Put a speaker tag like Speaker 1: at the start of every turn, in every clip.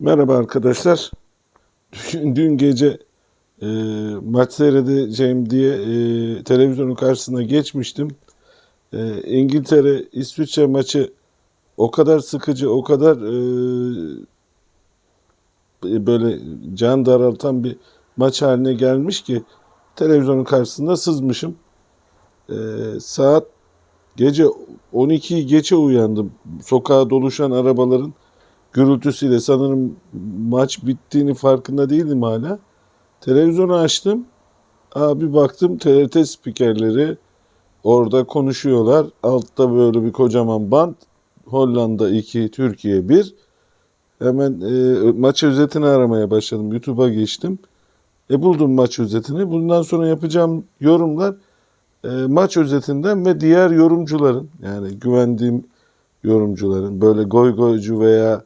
Speaker 1: Merhaba arkadaşlar. Dün, gece e, maç seyredeceğim diye e, televizyonun karşısına geçmiştim. E, İngiltere İsviçre maçı o kadar sıkıcı, o kadar e, böyle can daraltan bir maç haline gelmiş ki televizyonun karşısında sızmışım. E, saat gece 12'yi geçe uyandım. Sokağa doluşan arabaların gürültüsüyle sanırım maç bittiğini farkında değildim hala. Televizyonu açtım. Abi baktım TRT spikerleri orada konuşuyorlar. Altta böyle bir kocaman band. Hollanda 2, Türkiye 1. Hemen e, maç özetini aramaya başladım. YouTube'a geçtim. E buldum maç özetini. Bundan sonra yapacağım yorumlar e, maç özetinden ve diğer yorumcuların yani güvendiğim yorumcuların böyle goy goycu veya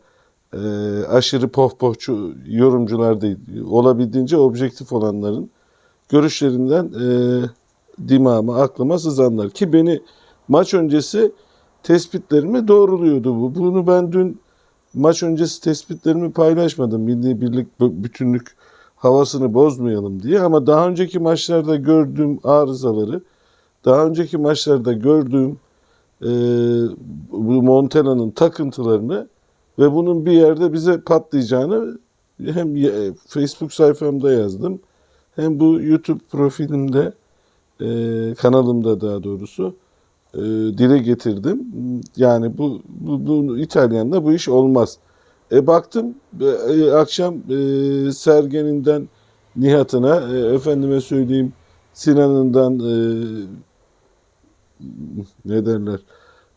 Speaker 1: e, aşırı pohpohçu yorumcular değil. Olabildiğince objektif olanların görüşlerinden e, dimağıma, aklıma sızanlar. Ki beni maç öncesi tespitlerimi doğruluyordu bu. Bunu ben dün maç öncesi tespitlerimi paylaşmadım. Milli birlik bütünlük havasını bozmayalım diye ama daha önceki maçlarda gördüğüm arızaları, daha önceki maçlarda gördüğüm e, bu Montela'nın takıntılarını ve bunun bir yerde bize patlayacağını hem e, Facebook sayfamda yazdım hem bu YouTube profilimde e, kanalımda daha doğrusu e, dile getirdim. Yani bu, bu, bu İtalyan'da bu iş olmaz. E baktım e, akşam e, Sergen'inden Nihat'ına e, efendime söyleyeyim Sinan'ından e, ne derler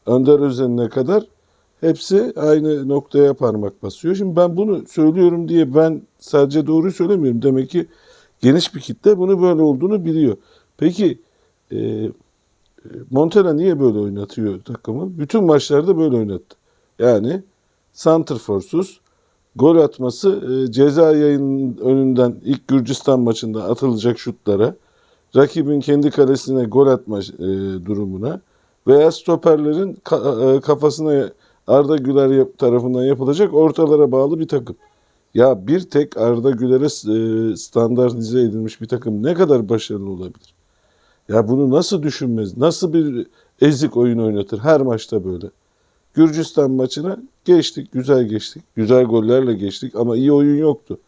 Speaker 1: Önder Özen'ine kadar hepsi aynı noktaya parmak basıyor. Şimdi ben bunu söylüyorum diye ben sadece doğruyu söylemiyorum. Demek ki geniş bir kitle bunu böyle olduğunu biliyor. Peki e, Montella niye böyle oynatıyor takımı? Bütün maçlarda böyle oynattı. Yani Santrforsuz gol atması e, ceza yayının önünden ilk Gürcistan maçında atılacak şutlara, rakibin kendi kalesine gol atma e, durumuna veya stoperlerin ka- e, kafasına Arda Güler tarafından yapılacak ortalara bağlı bir takım. Ya bir tek Arda Güler'e e, standartize edilmiş bir takım ne kadar başarılı olabilir? Ya bunu nasıl düşünmez? Nasıl bir ezik oyun oynatır? Her maçta böyle. Gürcistan maçına geçtik, güzel geçtik. Güzel gollerle geçtik ama iyi oyun yoktu.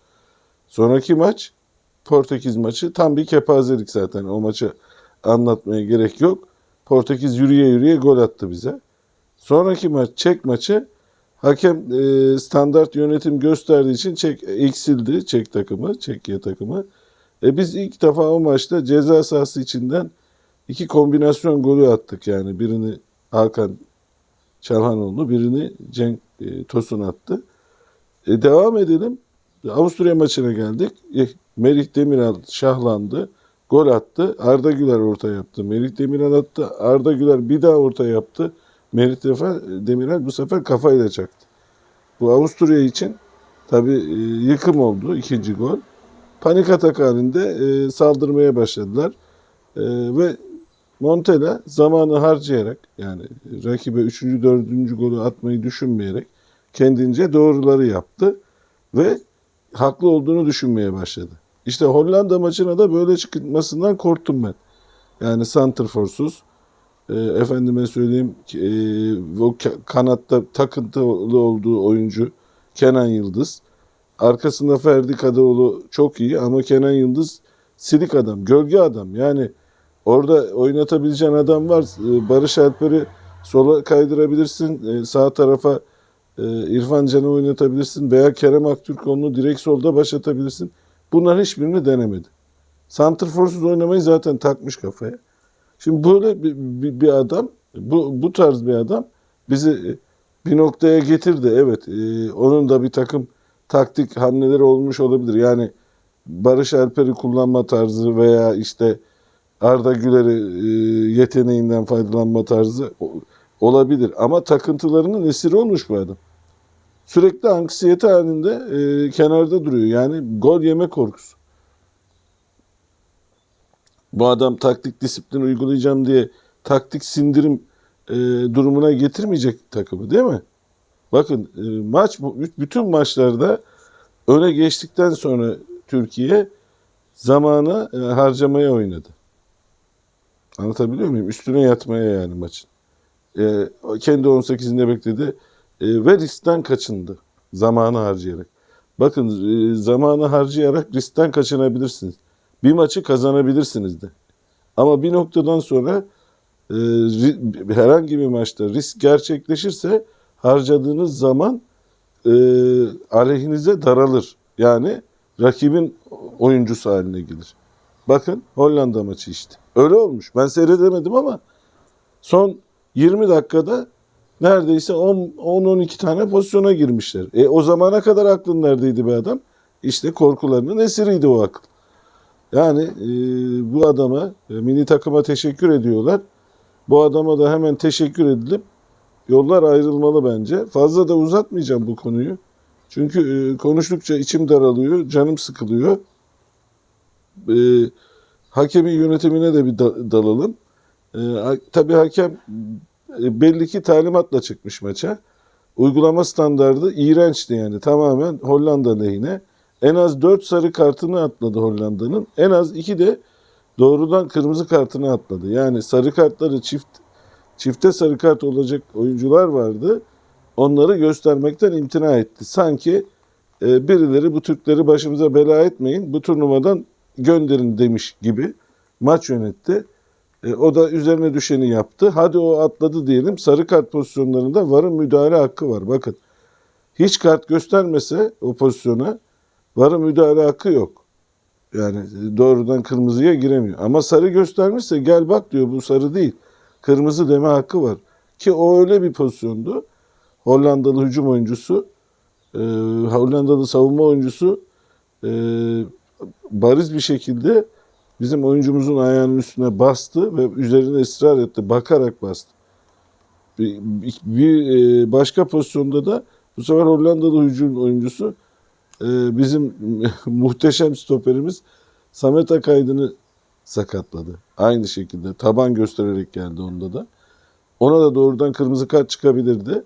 Speaker 1: Sonraki maç Portekiz maçı tam bir kepazelik zaten. O maçı anlatmaya gerek yok. Portekiz yürüye yürüye gol attı bize. Sonraki maç Çek maçı hakem e, standart yönetim gösterdiği için Çek eksildi Çek takımı, Çekya takımı. E biz ilk defa o maçta ceza sahası içinden iki kombinasyon golü attık yani. Birini Hakan Çalhanoğlu, birini Cenk e, Tosun attı. E, devam edelim. Avusturya maçına geldik. E, Merih Demiral şahlandı. Gol attı. Arda Güler orta yaptı. Merih Demiral attı. Arda Güler bir daha orta yaptı. Merih defa, Demiral bu sefer kafayla çaktı. Bu Avusturya için tabii e, yıkım oldu ikinci gol. Panik atak halinde e, saldırmaya başladılar. E, ve Montella zamanı harcayarak yani rakibe 3. 4. golü atmayı düşünmeyerek kendince doğruları yaptı ve haklı olduğunu düşünmeye başladı. İşte Hollanda maçına da böyle çıkmasından korktum ben. Yani santrforsuz, e, efendime söyleyeyim e, o kanatta takıntılı olduğu oyuncu Kenan Yıldız. Arkasında Ferdi Kadıoğlu çok iyi ama Kenan Yıldız silik adam, gölge adam. Yani orada oynatabileceğin adam var. E, Barış Alper'i sola kaydırabilirsin. E, sağ tarafa e, İrfan Can'ı oynatabilirsin veya Kerem Aktürkoğlu'nu direkt solda başlatabilirsin. Bunların hiçbirini denemedi. Santrforsuz oynamayı zaten takmış kafaya. Şimdi böyle bir, bir, bir adam, bu, bu tarz bir adam bizi bir noktaya getirdi. Evet, e, onun da bir takım taktik hamleleri olmuş olabilir. Yani Barış Alper'i kullanma tarzı veya işte Arda Güler'i e, yeteneğinden faydalanma tarzı olabilir. Ama takıntılarının esiri olmuş bu adam. Sürekli anksiyete halinde e, kenarda duruyor. Yani gol yeme korkusu. Bu adam taktik disiplin uygulayacağım diye taktik sindirim e, durumuna getirmeyecek takımı değil mi? Bakın e, maç bütün maçlarda öne geçtikten sonra Türkiye zamana e, harcamaya oynadı. Anlatabiliyor muyum? Üstüne yatmaya yani maçın. E, kendi 18'inde bekledi e, ve riskten kaçındı zamanı harcayarak. Bakın e, zamanı harcayarak riskten kaçınabilirsiniz. Bir maçı kazanabilirsiniz de. Ama bir noktadan sonra e, herhangi bir maçta risk gerçekleşirse harcadığınız zaman e, aleyhinize daralır. Yani rakibin oyuncusu haline gelir. Bakın Hollanda maçı işte. Öyle olmuş. Ben seyredemedim ama son 20 dakikada neredeyse 10-12 tane pozisyona girmişler. E o zamana kadar aklın neredeydi be adam? İşte korkularının esiriydi o akıl. Yani e, bu adama, e, mini takıma teşekkür ediyorlar. Bu adama da hemen teşekkür edilip yollar ayrılmalı bence. Fazla da uzatmayacağım bu konuyu. Çünkü e, konuştukça içim daralıyor, canım sıkılıyor. E, hakemin yönetimine de bir da- dalalım. E, tabii hakem e, belli ki talimatla çıkmış maça. Uygulama standardı iğrençti yani tamamen Hollanda lehine. En az 4 sarı kartını atladı Hollanda'nın. En az 2 de doğrudan kırmızı kartını atladı. Yani sarı kartları çift çifte sarı kart olacak oyuncular vardı. Onları göstermekten imtina etti. Sanki e, birileri bu Türkleri başımıza bela etmeyin, bu turnuvadan gönderin demiş gibi maç yönetti. E, o da üzerine düşeni yaptı. Hadi o atladı diyelim. Sarı kart pozisyonlarında VAR'ın müdahale hakkı var. Bakın hiç kart göstermese o pozisyona VAR'ın müdahale hakkı yok. Yani doğrudan kırmızıya giremiyor. Ama sarı göstermişse gel bak diyor bu sarı değil. Kırmızı deme hakkı var. Ki o öyle bir pozisyondu. Hollandalı hücum oyuncusu, e, Hollandalı savunma oyuncusu e, bariz bir şekilde bizim oyuncumuzun ayağının üstüne bastı ve üzerine ısrar etti. Bakarak bastı. Bir, bir e, başka pozisyonda da bu sefer Hollandalı hücum oyuncusu e, bizim muhteşem stoperimiz Samet Akaydın'ı sakatladı. Aynı şekilde taban göstererek geldi onda da. Ona da doğrudan kırmızı kart çıkabilirdi.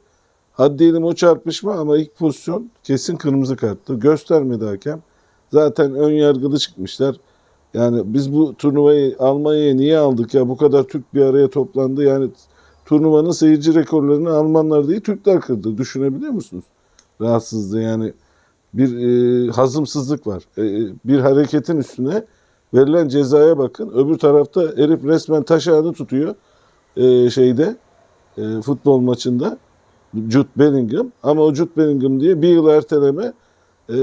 Speaker 1: Hadi diyelim o çarpışma ama ilk pozisyon kesin kırmızı karttı. Göstermedi hakem. Zaten ön yargılı çıkmışlar. Yani biz bu turnuvayı Almanya'ya niye aldık ya? Bu kadar Türk bir araya toplandı. Yani turnuvanın seyirci rekorlarını Almanlar değil Türkler kırdı. Düşünebiliyor musunuz? Rahatsızlığı yani bir e, hazımsızlık var. E, bir hareketin üstüne verilen cezaya bakın. Öbür tarafta herif resmen taş ağını tutuyor e, şeyde e, futbol maçında. Jude Bellingham ama o Jude Bellingham diye bir yıl erteleme e,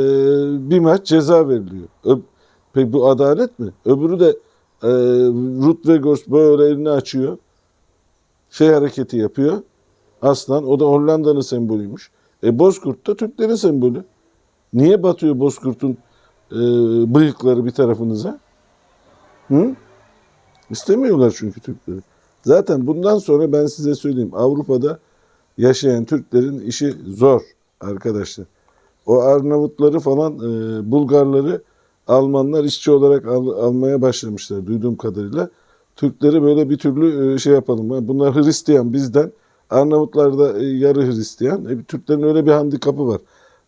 Speaker 1: bir maç ceza veriliyor. Ö- Peki bu adalet mi? Öbürü de e, Ruth Weghorst böyle elini açıyor. Şey hareketi yapıyor. Aslan. O da Hollanda'nın sembolüymüş. E Bozkurt da Türklerin sembolü. Niye batıyor Bozkurt'un e, bıyıkları bir tarafınıza? Hı? İstemiyorlar çünkü Türkleri. Zaten bundan sonra ben size söyleyeyim. Avrupa'da yaşayan Türklerin işi zor arkadaşlar. O Arnavutları falan, e, Bulgarları Almanlar işçi olarak al- almaya başlamışlar duyduğum kadarıyla. Türkleri böyle bir türlü e, şey yapalım. Bunlar Hristiyan bizden. Arnavutlar da e, yarı Hristiyan. E, Türklerin öyle bir handikapı var.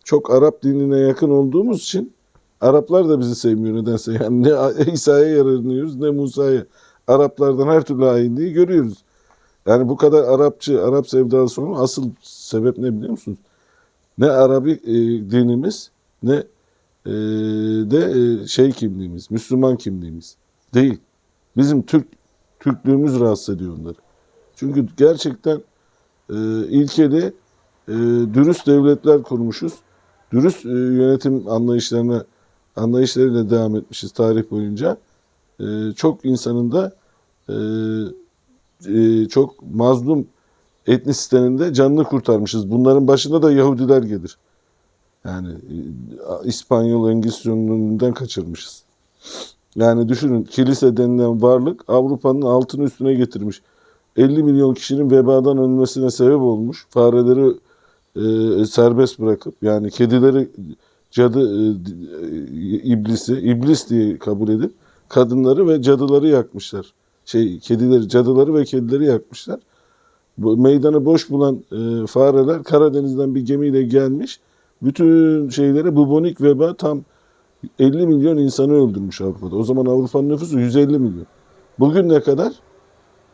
Speaker 1: Çok Arap dinine yakın olduğumuz için Araplar da bizi sevmiyor nedense. Yani ne İsa'ya yaranıyoruz ne Musa'ya. Araplardan her türlü hainliği görüyoruz. Yani bu kadar Arapçı, Arap sevdalısı olma asıl sebep ne biliyor musunuz? Ne Arabi e, dinimiz ne e, de e, şey kimliğimiz, Müslüman kimliğimiz değil. Bizim Türk Türklüğümüz rahatsız ediyor onları. Çünkü gerçekten e, ilkeli, e, dürüst devletler kurmuşuz. Dürüst e, yönetim anlayışlarına anlayışlarıyla devam etmişiz tarih boyunca. E, çok insanın da e, çok mazlum etnisitenin de canını kurtarmışız. Bunların başında da Yahudiler gelir. Yani İspanyol Engizisyon'un önünden kaçırmışız. Yani düşünün kilise denilen varlık Avrupa'nın altını üstüne getirmiş. 50 milyon kişinin vebadan ölmesine sebep olmuş. Fareleri e, serbest bırakıp yani kedileri cadı e, e, iblisi, iblis diye kabul edip kadınları ve cadıları yakmışlar. Şey kedileri, cadıları ve kedileri yakmışlar. Bu meydanı boş bulan e, fareler Karadeniz'den bir gemiyle gelmiş. bütün şeylere bubonik veba tam 50 milyon insanı öldürmüş Avrupa'da. O zaman Avrupa'nın nüfusu 150 milyon. Bugün ne kadar?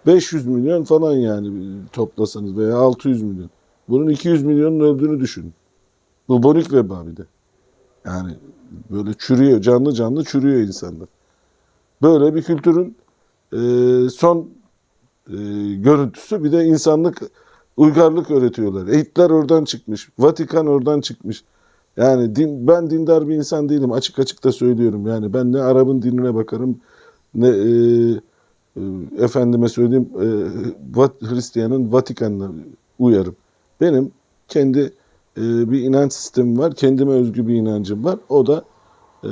Speaker 1: 500 milyon falan yani toplasanız veya 600 milyon. Bunun 200 milyonun öldüğünü düşünün. Bubonik veba bir de. Yani böyle çürüyor, canlı canlı çürüyor insanlar. Böyle bir kültürün e, son e, görüntüsü bir de insanlık uygarlık öğretiyorlar. Hitler oradan çıkmış, Vatikan oradan çıkmış. Yani din, ben dindar bir insan değilim açık açık da söylüyorum. Yani ben ne Arap'ın dinine bakarım ne e, e, efendime söyleyeyim e, Hristiyan'ın Vatikan'ına uyarım. Benim kendi e, bir inanç sistemim var. Kendime özgü bir inancım var. O da e,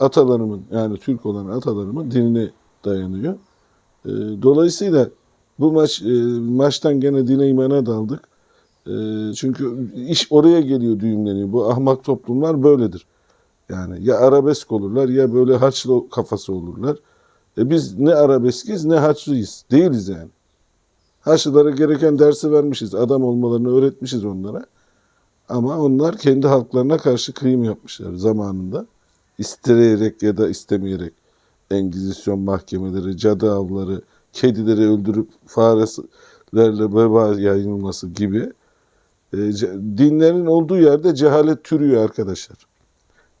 Speaker 1: atalarımın yani Türk olan atalarımın dinine dayanıyor. E, dolayısıyla bu maç e, maçtan gene dine imana daldık. E, çünkü iş oraya geliyor düğümleniyor. Bu ahmak toplumlar böyledir. Yani ya arabesk olurlar ya böyle haçlı kafası olurlar. E biz ne arabeskiz ne haçlıyız. Değiliz yani. Haçlılara gereken dersi vermişiz. Adam olmalarını öğretmişiz onlara. Ama onlar kendi halklarına karşı kıyım yapmışlar zamanında. İsteyerek ya da istemeyerek. Engizisyon mahkemeleri, cadı avları, kedileri öldürüp farelerle veba yayılması gibi. E, dinlerin olduğu yerde cehalet türüyor arkadaşlar.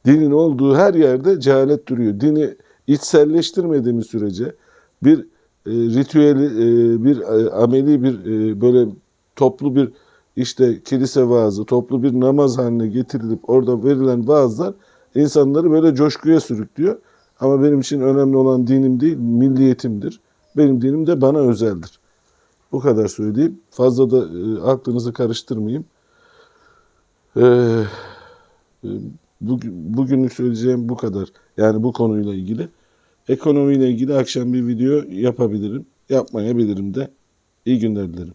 Speaker 1: Dinin olduğu her yerde cehalet duruyor. Dini içselleştirmediğimiz sürece bir ritüeli, e, bir e, ameli, bir e, böyle toplu bir işte kilise vaazı, toplu bir namaz haline getirilip orada verilen vaazlar insanları böyle coşkuya sürüklüyor. Ama benim için önemli olan dinim değil, milliyetimdir. Benim dinim de bana özeldir. Bu kadar söyleyeyim. Fazla da e, aklınızı karıştırmayayım. E, bugün, bugünlük söyleyeceğim bu kadar. Yani bu konuyla ilgili. Ekonomiyle ilgili akşam bir video yapabilirim. Yapmayabilirim de. İyi günler dilerim.